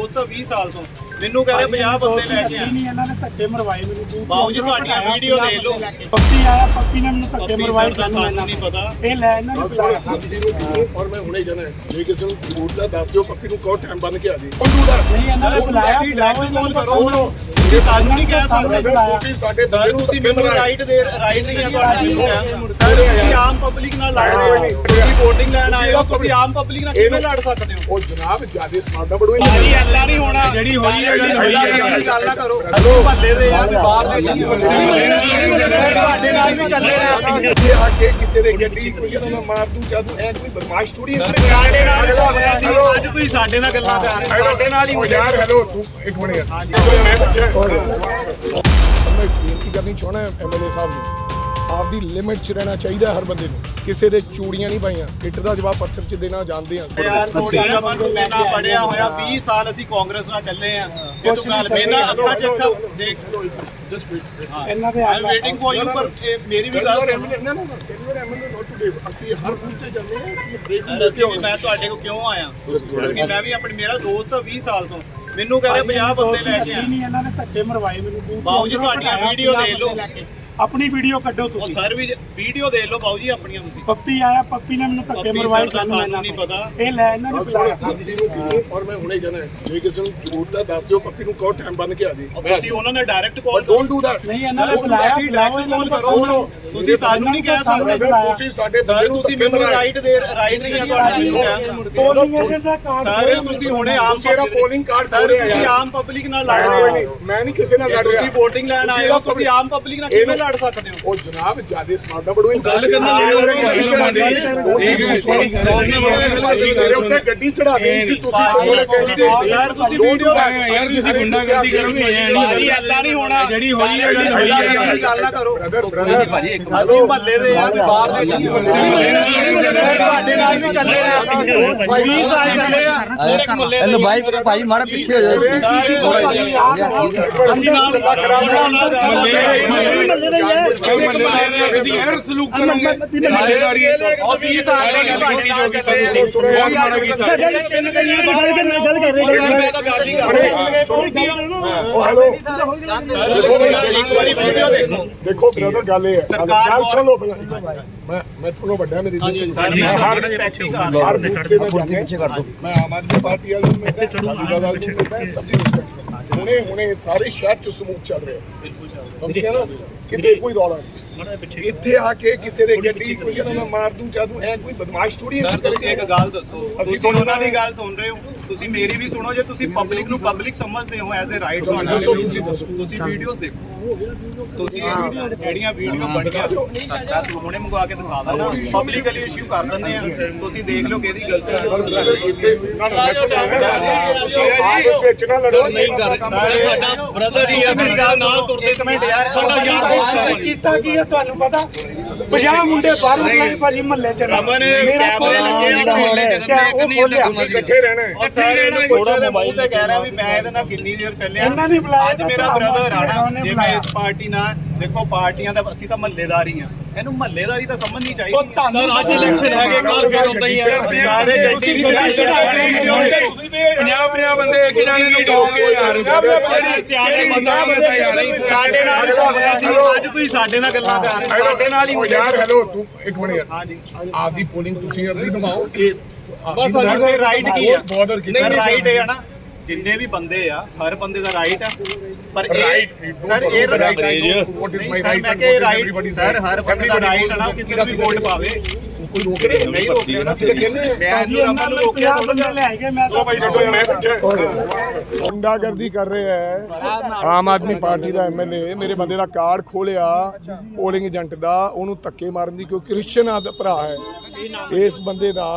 ਦੋਸਤ ਆ 20 ਸਾਲ ਤੋਂ। ਮੈਨੂੰ ਕਹਿ ਰਿਹਾ 50 ਬੰਦੇ ਲੈ ਕੇ ਆ। ਨਹੀਂ ਇਹਨਾਂ ਨੇ ਧੱਕੇ ਮਰਵਾਏ ਮੈਨੂੰ ਬਾਊ ਜੀ ਤੁਹਾਡੀਆਂ ਵੀਡੀਓ ਦੇਖ ਲਓ। ਪੱਪੀ ਆਇਆ ਪੱਪੀ ਨੇ ਮੈਨੂੰ ਧੱਕੇ ਮਰਵਾਏ ਦਾ ਸਾਨੂੰ ਨਹੀਂ ਪਤਾ। ਇਹ ਲੈ ਇਹਨਾਂ ਨੇ ਬੁਲਾਇਆ ਔਰ ਮੈਂ ਹੁਣੇ ਜਾਣਾ ਹੈ। ਜੇ ਕਿਸੇ ਨੂੰ ਜ਼ਰੂਰਤ ਹੈ ਦੱਸ ਦਿਓ ਪੱਪੀ ਨੂੰ ਕਹੋ ਟਾਈਮ ਬੰਨ ਕੇ ਆ ਜੀ ਦਾ ਨਹੀਂ ਇਹਨਾਂ ਨੇ ਬੁਲਾਇਆ ਡਾਇਰੈਕਟ ਇਹਨਾਂ ਕਾਲ ਨੂੰ ਕਰੋ ਤੁਸੀਂ ਸਾਨੂੰ ਨਹੀਂ ਕਹਿ ਸਕਦੇ ਤੁਸੀਂ ਸਾਡੇ ਸਰ ਤੁਸੀਂ ਮੈਨੂੰ ਰਾਈਟ ਦੇ ਰਾਈਟ ਨਹੀਂ ਆ ਤੁਹਾਡਾ ਦਾ ਸਰ ਤੁਸੀਂ ਆਮ ਪਬਲਿਕ ਨਾਲ ਲੜ ਰਹੇ ਹੋ। ਤੁਸੀਂ VOTING ਲੈਣ ਆਏ ਹੋ। ਤੁਸੀਂ ਆਮ ਪਬਲਿਕ ਨਾਲ ਕਿਵੇਂ ਲੜ ਸਕਦੇ ਹੋ? ਉਹ ਜਨਾਬ ਜਿਆਦੇ ਸਮਾਰਟ ਬੜੋ ਭਾਜੀ ਏਦਾਂ ਨਹੀਂ ਹੋਣਾ। ਜਿਹੜੀ ਹੋਈ ਹੈ ਜਿਹੜੀ ਹੋਈ ਹੈ ਗੱਲ ਨਾ ਕਰੋ ਹਲੋ ਭੱਲੇ ਦੇ ਯਾਰ ਬਾਹਰ ਦੇ ਸੀ ਤੁਹਾਡੇ ਨਾਲ ਵੀ ਚੱਲੇ ਆ ਇੱਥੇ ਆ ਕੇ ਕਿਸੇ ਦੇ ਗੱਡੀ ਕੋਈ ਕਹਿੰਦਾ ਮੈਂ ਮਾਰ ਦੂੰ ਜਾਂ ਦੂੰ ਐ ਕੋਈ ਬਦਮਾਸ਼ ਥੋੜੀ ਹੈ ਸਾਡੇ ਨਾਲ ਘੁੰਮਦਾ ਸੀ ਅੱਜ ਤੁਸੀਂ ਸਾਡੇ ਨਾਲ ਗੱਲਾਂ ਕਰ ਰਹੇ ਹੋ ਸਾਡੇ ਨਾਲ ਹੀ ਉਹ ਹੋਇਆ ਯਾਰ ਹੈਲੋ ਤੂੰ ਇੱਕ ਮਿੰਟ ਯਾਰ ਮੈਂ ਪੁੱਛਿਆ ਮੈਂ ਬੇਨਤੀ ਕਰਨੀ ਚਾਹਣਾ ਐਮਐਲਏ ਸਾਹਿਬ ਨੂੰ ਆਪਦੀ ਲਿਮਿਟ 'ਚ ਰਹਿਣਾ ਚਾਹੀਦਾ ਹਰ ਬੰਦੇ ਨੂੰ। ਕਿਸੇ ਦੇ ਚੂੜੀਆਂ ਨਹੀਂ ਪਾਈਆਂ। ਇੱਟ ਦਾ ਜਵਾਬ ਪੱਥਰ 'ਚ ਦੇਣਾ ਜਾਣਦੇ ਹਾਂ ਯਾਰ ਥੋੜੀ ਰਮਨ ਨੂੰ ਮੈਨਾਂ ਪੜਿਆ ਹੋਇਆ 20 ਸਾਲ ਅਸੀਂ ਕਾਂਗਰਸ ਨਾਲ ਚੱਲੇ ਆ। ਇਹ ਤੂੰ ਗੱਲ ਮੈਨਾਂ ਅੱਖਾਂ 'ਚ ਅੱਖਾਂ ਦੇਖ। ਜਸਟ ਵੇਟ ਇਹਨਾਂ ਦੇ ਆਈ ਵੇਟਿੰਗ ਫॉर ਯੂ ਪਰ ਇਹ ਮੇਰੀ ਵੀ ਗੱਲ ਸੁਣ। ਨਾ ਨਾ ਐਮਐਲਏ ਨੋਟ ਟੂਡੇ ਅਸੀਂ ਹਰ ਬੂਥ ਤੇ ਜਾਂਦੇ ਹਾਂ ਕਿ ਬ੍ਰੇਕ ਸਰ, ਅਸੀਂ ਵੀ ਮੈਂ ਤੁਹਾਡੇ ਕੋਲ ਕਿਉਂ ਆਇਆ? ਕਿਉਂਕਿ ਮੈਂ ਵੀ ਆਪਣੀ ਮੇਰਾ ਦੋਸਤ ਆ 20 ਸਾਲ ਤੋਂ। ਮੈਨੂੰ ਕਹਿ ਰਿਹਾ 50 ਬੰਦੇ ਲੈ ਕੇ ਆ। ਨਹੀਂ ਇਹਨਾਂ ਨੇ ਧੱਕੇ ਮਰਵਾਏ ਮੈਨੂੰ। ਬਾਊ ਜੀ ਤੁਹਾਡੀਆਂ ਵੀਡੀਓ ਦੇਖ ਲਓ। ਆਪਣੀ ਵੀਡੀਓ ਕੱਢੋ ਉਹ ਤੁਸੀਂ। ਸਰ ਵੀ ਵੀਡੀਓ ਦੇਖ ਲਓ ਬਾਊ ਜੀ ਆਪਣੀਆਂ ਤੁਸੀਂ। ਪੱਪੀ ਆਇਆ ਪੱਪੀ ਨੇ ਮੈਨੂੰ ਧੱਕੇ ਪੱਪੀ ਮਰਵਾਏ ਸਰ ਦਾ ਸਾਨੂੰ ਨਹੀਂ ਪਤਾ। ਇਹ ਲੈ ਇਹਨਾਂ ਨੇ ਬੁਲਾਇਆ। ਔਰ ਮੈਂ ਹੁਣੇ ਜਾਣਾ ਹੈ। ਜੇ ਕਿਸੇ ਨੂੰ ਜ਼ਰੂਰਤ ਹੈ ਦੱਸ ਦਿਓ ਪੱਪੀ ਨੂੰ ਕਹੋ ਟਾਈਮ ਬੰਨ ਕੇ ਆ ਜੀ। ਤੁਸੀਂ ਉਹਨਾਂ ਨੇ direct call don't do that ਨਹੀਂ ਇਹਨਾਂ ਨੇ ਬੁਲਾਇਆ ਬੁਲਾਓ ਇਹਨਾਂ ਨੂੰ ਕਰੋ। ਤੁਸੀਂ ਸਾਨੂੰ ਨਹੀਂ ਕਹਿ ਸਕਦੇ। ਤੁਸੀਂ ਸਾਡੇ ਸਰ ਤੁਸੀਂ ਮੈਨੂੰ ਰਾਈਟ ਦੇ ਰਾਈਟ ਨਹੀਂ ਆ ਤੁਹਾਡਾ ਮੈਨੂੰ ਕਹਿਣ ਦਾ ਪੋਲਿੰਗ ਏਜੰਟ ਦਾ ਕਾਰਡ ਸਰ ਤੁਸੀਂ ਹੁਣੇ ਆਮ ਮੇਰਾ ਪੋਲਿੰਗ ਕਾਰਡ ਸਰ ਤੁਸੀਂ ਆਮ ਪਬਲਿਕ ਨਾਲ ਲੜ ਰਹੇ ਹੋ। ਮੈਂ ਨਹੀਂ ਕਿਸੇ ਨਾਲ ਲੜ ਰਿਹਾ। ਤੁਸੀਂ VOTING ਲੈਣ ਆਏ ਹੋ ਤੁਸੀਂ ਆਮ ਪਬਲਿਕ ਨਾਲ ਕਿਵੇਂ ਲੜ ਸਕਦੇ ਹੋ? ਉਹ ਜਨਾਬ ਜਿਆਦੇ ਸਮਾਰਟ ਨਾ ਬੜੋ ਗੱਲ ਕਰਨਾ ਮੇਰੇ ਉੱਤੇ ਗੱਡੀ ਚੜਾ ਦੇ ਸੀ ਤੁਸੀਂ ਯਾਰ ਤੁਸੀਂ ਵੀਡੀਓ ਯਾਰ ਤੁਸੀਂ ਗੁੰਡਾਗਰਦੀ ਕਰੋਗੇ ਭਾਜੀ ਏਦਾਂ ਨਹੀਂ ਹੋਣਾ ਜਿਹੜੀ ਹੋਈ ਹੈ, ਜਿਹੜੀ ਹੋਈ ਹੈ। ਗੱਲ ਨਾ ਕਰੋ। ਅਸੀਂ ਮਹੱਲੇ ਦੇ ਆ ਵੀ ਬਾਹਰ ਦੇ ਸੀ। ਤੁਹਾਡੇ ਨਾਲ ਵੀ ਚੱਲੇ ਆ। 20 ਸਾਲ ਚੱਲੇ ਆ। ਇਹਨੂੰ ਭਾਈ ਭਾਈ ਮਾੜਾ ਪਿੱਛੇ ਹੋ ਜਾਓ। ਅਸੀਂ ਨਾਲ ਤੁਸੀਂ ਯਾਰ ਸਲੂਕ ਕਰੋਗੇ। ਮਹੱਲੇਦਾਰੀ ਉਹ 20 ਸਾਲ ਦੇ ਤੁਹਾਡੇ ਨਾਲ ਚੱਲੇ ਆ ਕੋਈ ਮਾੜਾ ਕੀਤਾ। ਗੱਲ ਕਰ ਉਹ ਸਰ ਮੈਂ ਤਾਂ ਗੱਲ ਹੀ ਕਰ ਰਿਹਾ। ਉਹ ਹੈਲੋ ਇੱਕ ਵਾਰੀ ਵੀਡੀਓ ਦੇਖੋ। ਦੇਖੋ ਬ੍ਰਦਰ ਗੱਲ ਇਹ ਹੈ। ਸਰਕਾਰ ਸੁਣ ਲਓ ਮੈਂ ਮੈਂ ਤੁਹਾਨੂੰ ਵੱਡਾ ਮੇਰੀ ਸਰ ਮੈਂ ਹਰ ਰਿਸਪੈਕਟ ਹੀ ਕਰ ਰਿਹਾ ਮੈਂ ਆਮ ਆਦਮੀ ਪਾਰਟੀ ਵਾਲੇ ਨੂੰ ਨੂੰ। ਮਿਲਦਾ ਸਭ ਦੀ ਰਿਸਪੈਕਟ ਹੁਣੇ ਹੁਣੇ ਸਾਰੇ ਸ਼ਹਿਰ ਚ ਸਮੂਹ ਚੱਲ ਰਿਹਾ। ਸਮਝ ਗਿਆ ਨਾ? ਕਿਤੇ ਕੋਈ ਰੌਲਾ ਨਹੀਂ। ਇੱਥੇ ਆ ਕੇ ਕਿਸੇ ਦੇ ਗੱਡੀ ਕੋਈ ਕਹਿੰਦਾ ਮੈਂ ਮਾਰ ਦੂੰ ਜਾਂ ਦੂੰ ਐ ਕੋਈ ਬਦਮਾਸ਼ ਥੋੜੀ ਹੈ ਤੁਸੀਂ ਇੱਕ ਗੱਲ ਦੱਸੋ। ਅਸੀਂ ਤੁਸੀਂ ਉਹਨਾਂ ਦੀ ਗੱਲ ਸੁਣ ਰਹੇ ਹੋ। ਤੁਸੀਂ ਮੇਰੀ ਵੀ ਸੁਣੋ ਜੇ ਤੁਸੀਂ ਪਬਲਿਕ ਨੂੰ ਪਬਲਿਕ ਸਮਝਦੇ ਹੋ ਐਜ਼ ਅ ਰਾਈਟ ਤੁਹਾਡਾ। ਦੱਸੋ, ਤੁਸੀਂ ਦੱਸੋ। ਤੁਸੀਂ ਵੀਡੀਓਜ਼ ਦੇਖੋ। ਤੁਸੀਂ ਜਿਹੜੀਆਂ ਵੀਡੀਓ ਬਣੀਆਂ ਮੈਂ ਹੁਣੇ ਮੰਗਵਾ ਕੇ ਦਿਖਾ ਦਾਂ ਨਾ ਪਬਲਿਕਲੀ ਇਸ਼ੂ ਕਰ ਦਿੰਦੇ ਆ। ਤੁਸੀਂ ਦੇਖ ਲਓ ਕਿਹਦੀ ਗਲਤੀ ਹੈ ਨਾ ਨਾ ਨਾ ਸਾਡਾ ਬ੍ਰਦਰ ਆ ਮੇਰੀ ਨਾਲ ਤੁਰਦੇ ਇੱਕ ਮਿੰਟ ਯਾਰ ਸਾਡਾ ਯਾਰ ਕੀਤਾ ਕੀ ਹੈ ਤੁਹਾਨੂੰ ਪਤਾ? 50 ਮੁੰਡੇ ਬਾਹਰ ਨਿਕਲੇ ਭਾਜੀ ਮਹੱਲੇ ਚ। ਰਮਨ, ਮੇਰਾ ਕੈਮਰੇ ਲੱਗੇ ਆ, ਕਿਆ ਉਹ ਖੋਲਿਆ। ਅਸੀਂ ਇਕੱਠੇ ਰਹਿਣਾ ਹੈ। ਉਹ ਸਾਰੇ ਇਹਨੂੰ ਪੁੱਛੋ ਮੂੰਹ ਤੇ ਕਹਿ ਰਿਹਾ ਵੀ ਮੈਂ ਇਹਦੇ ਨਾਲ ਕਿੰਨੀ ਦੇਰ ਚੱਲਿਆ। ਇਹਨਾਂ ਨੇ ਬੁਲਾਇਆ ਅੱਜ ਮੇਰਾ ਤਾਂ ਬ੍ਰਦਰ ਆ ਨਾ ਉਹਨੇ ਜੇ ਮੈਂ। ਇਸ ਪਾਰਟੀ ਨਾਲ ਦੇਖੋ ਪਾਰਟੀਆਂ ਦਾ ਅਸੀਂ ਤਾਂ ਮਹੱਲੇਦਾਰੀ ਆ ਇਹਨੂੰ ਮਹੱਲੇਦਾਰੀ ਤਾਂ ਸਮਝਣੀ ਉਹ ਚਾਹੀਦੀ। ਤੁਹਾਨੂੰ ਅੱਜ ਇਲੈਕਸ਼ਨ ਹੈਗੇ ਕੱਲ ਫੇਰ ਉਦਾਂ ਹੀ ਹੈ। ਸਾਰੇ ਗੱਡੀ ਦੀ ਚੜਾਈ ਪੰਜਾਹ ਪੰਜਾਹ ਬੰਦੇ ਕਿਹਨਾਂ ਨੇ ਲੁਕਾਓਗੇ ਯਾਰ? ਸਿਆਣੇ ਬੰਦਾ ਸਾਡੇ ਨਾਲ ਹੀ ਘੁੰਮਦਾ ਸੀ। ਅੱਜ ਤੁਸੀਂ ਸਾਡੇ ਨਾਲ ਗੱਲਾਂ ਕਰ ਰਹੇ ਹੋ। ਸਾਡੇ ਨਾਲ ਹੀ ਉਹ ਯਾਰ ਹੈਲੋ ਤੂੰ ਇੱਕ ਮਿੰਟ ਯਾਰ। ਹਾਂਜੀ ਆਪਦੀ ਪੋਲਿੰਗ ਤੁਸੀਂ ਅਰਦੀ ਨਿਭਾਓ। ਇਹ ਬਸ ਸਾਡੇ ਰਾਈਟ ਕੀ ਆ? ਬਾਰਡਰ ਸਰ ਰਾਈਟ ਹੈ ਨਾ। ਜਿੰਨੇ ਵੀ ਬੰਦੇ ਆ ਹਰ ਬੰਦੇ ਦਾ ਰਾਈਟ ਆ। ਪਰ ਇਹ ਸਰ ਇਹ ਰਾਈਟ ਸਰ ਮੈਂ ਕਿ ਰਾਈਟ ਸਰ? ਹਰ ਬੰਦੇ ਦਾ ਰਾਈਟ ਨਾ ਕਿਸੇ ਨੂੰ ਵੀ ਵੋਟ ਪਾਵੇ। ਕੋਈ ਰੋਕ ਰਿਹਾ ਨਹੀਂ ਨਾ ਕਹਿੰਦੇ ਹਾਂ। ਮੈਂ ਭਾਜੀ ਇਹਨੂੰ ਇਹਨਾਂ ਰਮਨ ਨੂੰ ਨੂੰ ਰੋਕਿਆ 50 ਬੰਦੇ ਲੈ ਗਏ ਮੈਂ ਤਾਂ ਭਾਈ ਡੱਡੋ ਮੈਂ ਬੈਠਾ ਗੁੰਡਾਗਰਦੀ ਕਰ ਰਿਹਾ ਹੈ। ਆਮ ਆਦਮੀ ਪਾਰਟੀ ਦਾ ਐਮਐਲਏ ਮੇਰੇ ਬੰਦੇ ਦਾ ਕਾਰਡ ਖੋਲਿਆ। ਪੋਲਿੰਗ ਏਜੰਟ ਦਾ ਉਹਨੂੰ ਧੱਕੇ ਮਾਰਨ ਦੀ ਕੋਈ ਆ ਦਾ ਭਰਾ ਹੈ। ਇਸ ਬੰਦੇ ਦਾ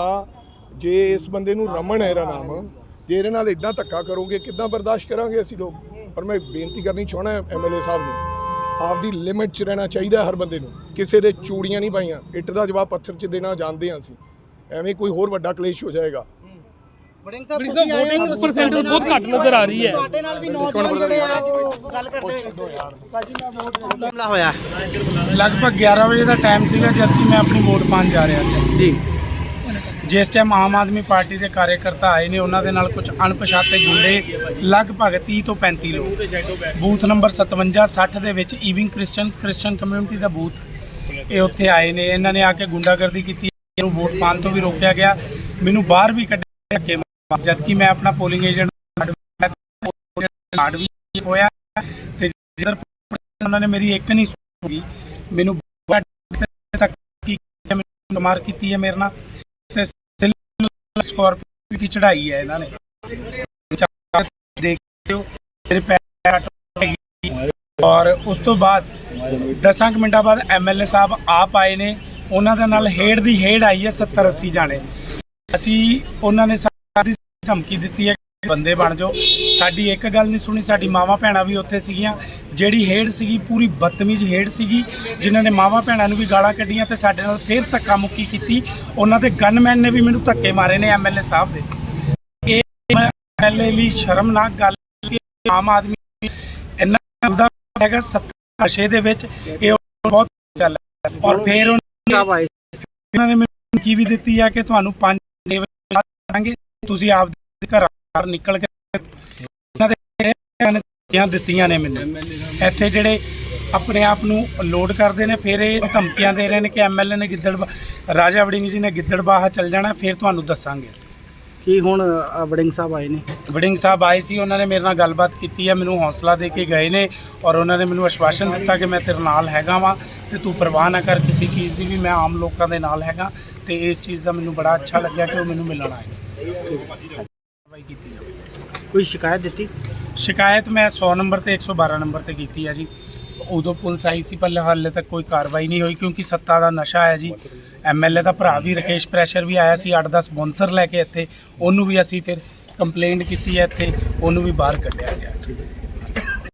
ਜੇ ਇਸ ਬੰਦੇ ਨੂੰ ਰਮਨ ਹੈ ਇਹਦਾ ਨਾਮ ਜੇ ਇਹਦੇ ਨਾਲ ਇਦਾਂ ਧੱਕਾ ਕਰੋਗੇ ਕਿੱਦਾਂ ਬਰਦਾਸ਼ਤ ਕਰਾਂਗੇ ਅਸੀਂ ਲੋਕ? ਪਰ ਮੈਂ ਬੇਨਤੀ ਕਰਨੀ ਚਾਹਣਾ ਐਮਐਲਏ ਸਾਹਿਬ ਨੂੰ ਆਪਦੀ ਲਿਮਿਟ 'ਚ ਰਹਿਣਾ ਚਾਹੀਦਾ ਹੈ ਹਰ ਬੰਦੇ ਨੂੰ। ਕਿਸੇ ਦੇ ਚੂੜੀਆਂ ਨਹੀਂ ਪਾਈਆਂ ਇੱਟ ਦਾ ਜਵਾਬ ਪੱਥਰ 'ਚ ਦੇਣਾ ਜਾਣਦੇ ਹਾਂ ਅਸੀਂ। ਐਵੇਂ ਕੋਈ ਹੋਰ ਵੱਡਾ ਕਲੇਸ਼ ਹੋ ਜਾਏਗਾ। ਵੋਟਿੰਗ ਪਰਸੈਂਟੇਜ ਬਹੁਤ ਘੱਟ ਨਜ਼ਰ ਆ ਰਹੀ ਹੈ। ਤੁਹਾਡੇ ਨਾਲ ਵੀ ਨੌਜਵਾਨ ਜਿਹੜੇ ਆ ਗੱਲ ਕਰਦੇ ਮਾਮਲਾ ਹੋਇਆ ਲਗਭਗ 11 ਵਜੇ ਦਾ ਟਾਈਮ ਸੀਗਾ ਜਦ ਕਿ ਮੈਂ ਆਪਣੀ ਵੋਟ ਪਾਉਣ ਜਾ ਰਿਹਾ ਸੀ। ਜੀ। ਜਿਸ ਟਾਈਮ ਆਮ ਆਦਮੀ ਪਾਰਟੀ ਦੇ ਕਾਰਜਕਰਤਾ ਆਏ ਨੇ, ਉਹਨਾਂ ਦੇ ਨਾਲ ਕੁਝ ਅਣਪਛਾਤੇ ਗੁੰਡੇ ਲਗਭਗ 30 ਤੋਂ 35 ਲੋਕ। ਬੂਥ ਨੰਬਰ 57 60 ਦੇ ਵਿੱਚ ਈਵਿੰਗ ਕ੍ਰਿਸਚੀਅਨ ਕ੍ਰਿਸਚੀਅਨ ਕਮਿਊਨਿਟੀ ਦਾ ਬੂਥ ਇਹ ਉੱਥੇ ਆਏ ਨੇ। ਇਹਨਾਂ ਨੇ ਆ ਕੇ ਗੁੰਡਾਗਰਦੀ ਕੀਤੀ, ਇਹਨੂੰ ਵੋਟ ਪਾਉਣ ਤੋਂ ਵੀ ਰੋਕਿਆ ਗਿਆ। ਮੈਨੂੰ ਬਾਹਰ ਵੀ ਕੱਢਿਆ ਧੱਕੇ ਮਾਰ ਮੈਂ ਆਪਣਾ ਪੋਲਿੰਗ ਏਜੰਟ ਕਾਰਡ ਵੀ ਹੋਇਆ ਤੇ ਜਿੱਧਰ ਉਹਨਾਂ ਨੇ ਮੇਰੀ ਇੱਕ ਨਹੀਂ ਸੁਣੀ। ਮੈਨੂੰ ਤੱਕ ਕੀ ਮਾਰ ਕੀਤੀ ਹੈ ਮੇਰੇ ਨਾਲ। ਸਕਾਰਪੀਓ ਦੀ ਚੜਾਈ ਹੈ ਇਹਨਾਂ ਨੇ। ਦੇਖਿਓ, ਮੇਰੇ ਪੈਰ ਔਰ ਉਸ ਤੋਂ ਬਾਅਦ 10 ਕੁ ਮਿੰਟਾਂ ਬਾਅਦ ਐਮਐਲਏ ਸਾਹਿਬ ਆਪ ਆਏ ਨੇ। ਉਹਨਾਂ ਦੇ ਨਾਲ ਹੇਡ ਦੀ ਹੇਡ ਆਈ ਹੈ 70 80 ਜਾਣੇ। ਅਸੀਂ ਉਹਨਾਂ ਨੇ ਸਾਡੀ ਧਮਕੀ ਦਿੱਤੀ ਹੈ ਬੰਦੇ ਬਣ ਜਾਓ। ਸਾਡੀ ਇੱਕ ਗੱਲ ਨਹੀਂ ਸੁਣੀ, ਸਾਡੀ ਮਾਵਾਂ ਭੈਣਾਂ ਵੀ ਉੱਥੇ ਸੀਗੀਆਂ। ਜਿਹੜੀ ਹੇਡ ਸੀਗੀ, ਪੂਰੀ ਬਦਤਮੀਜ਼ ਹੇਡ ਸੀਗੀ। ਜਿਨ੍ਹਾਂ ਨੇ ਮਾਵਾਂ ਭੈਣਾਂ ਨੂੰ ਵੀ ਗਾਲਾਂ ਕੱਢੀਆਂ ਤੇ ਸਾਡੇ ਨਾਲ ਫੇਰ ਧੱਕਾ ਮੁੱਕੀ ਕੀਤੀ। ਉਹਨਾਂ ਦੇ ਗਨਮੈਨ ਨੇ ਵੀ ਮੈਨੂੰ ਧੱਕੇ ਮਾਰੇ ਨੇ ਐਮਐਲਏ ਸਾਹਿਬ ਦੇ। ਇਹ ਐਮਐਲਏ ਲਈ ਸ਼ਰਮਨਾਕ ਗੱਲ ਕਿ ਆਮ ਆਦਮੀ ਇੰਨਾ ਹੁੰਦਾ ਹੈਗਾ ਸੱਤਾ ਨਸ਼ੇ ਦੇ ਵਿੱਚ, ਇਹ ਬਹੁਤ ਗੱਲ ਹੈ। ਔਰ ਫਿਰ ਉਹਨਾਂ ਨੇ ਮੈਨੂੰ ਕੀ ਵੀ ਦਿੱਤੀ ਆ ਕਿ ਤੁਹਾਨੂੰ 5 ਵਜੇ ਕਰਾਂਗੇ। ਤੁਸੀਂ ਆਪ ਦੇ ਘਰ ਬਾਹਰ ਨਿਕਲ ਕੇ ਇਹਨਾਂ ਦੇ ਧਮਕੀਆਂ ਦਿੱਤੀਆਂ ਨੇ ਮੈਨੂੰ। ਇੱਥੇ ਜਿਹੜੇ ਆਪਣੇ ਆਪ ਨੂੰ ਲੋਡ ਕਰਦੇ ਨੇ ਫਿਰ ਇਹ ਧਮਕੀਆਂ ਦੇ ਰਹੇ ਨੇ ਕਿ ਐਮਐਲਏ ਨੇ ਗਿੱਦੜ ਰਾਜਾ ਵੜਿੰਗ ਜੀ ਨੇ ਗਿੱਦੜਬਾਹਾ ਚੱਲ ਜਾਣਾ ਫਿਰ ਤੁਹਾਨੂੰ ਦੱਸਾਂਗੇ ਅਸੀਂ। ਕੀ ਹੁਣ ਅ, ਵੜਿੰਗ ਸਾਹਿਬ ਆਏ ਨੇ? ਵੜਿੰਗ ਸਾਹਿਬ ਆਏ ਸੀ ਉਹਨਾਂ ਨੇ ਮੇਰੇ ਨਾਲ ਗੱਲਬਾਤ ਕੀਤੀ ਹੈ ਮੈਨੂੰ ਹੌਸਲਾ ਦੇ ਕੇ ਗਏ ਨੇ ਔਰ ਉਹਨਾਂ ਨੇ ਮੈਨੂੰ ਆਸ਼ਵਾਸਨ ਦਿੱਤਾ ਕਿ ਮੈਂ ਤੇਰੇ ਨਾਲ ਹੈਗਾ ਵਾਂ ਤੇ ਤੂੰ ਪਰਵਾਹ ਨਾ ਕਰ ਕਿਸੇ ਚੀਜ਼ ਦੀ ਵੀ ਮੈਂ ਆਮ ਲੋਕਾਂ ਦੇ ਨਾਲ ਹੈਗਾ ਤੇ ਇਸ ਚੀਜ਼ ਦਾ ਮੈਨੂੰ ਬੜਾ ਅੱਛਾ ਲੱਗਿਆ ਕਿ ਉਹ ਮੈਨੂੰ ਮਿਲਣ ਆਏ। ਕਾਰਵਾਈ ਕੀਤੀ ਜਾਵੇ? ਕੋਈ ਸ਼ਿਕਾਇਤ ਦਿੱਤੀ? ਸ਼ਿਕਾਇਤ ਮੈਂ 100 ਨੰਬਰ ਤੇ 112 ਨੰਬਰ ਤੇ ਕੀਤੀ ਹੈ ਜੀ। ਉਦੋਂ ਪੁਲਿਸ ਆਈ ਸੀ ਪਰ ਹਾਲੇ ਤੱਕ ਕੋਈ ਕਾਰਵਾਈ ਨਹੀਂ ਹੋਈ, ਕਿਉਂਕਿ ਸੱਤਾ ਦਾ ਨਸ਼ਾ ਹੈ ਜੀ। ਐਮਐਲਏ ਦਾ ਭਰਾ ਵੀ, ਰਕੇਸ਼ ਪ੍ਰੈਸ਼ਰ ਵੀ ਆਇਆ ਸੀ 8-10 ਸਪਾਂਸਰ ਲੈ ਕੇ ਇੱਥੇ। ਉਹਨੂੰ ਵੀ ਅਸੀਂ ਫਿਰ ਕੰਪਲੇਂਟ ਕੀਤੀ ਹੈ ਇੱਥੇ, ਉਹਨੂੰ ਵੀ ਬਾਹਰ ਕੱਢਿਆ ਗਿਆ।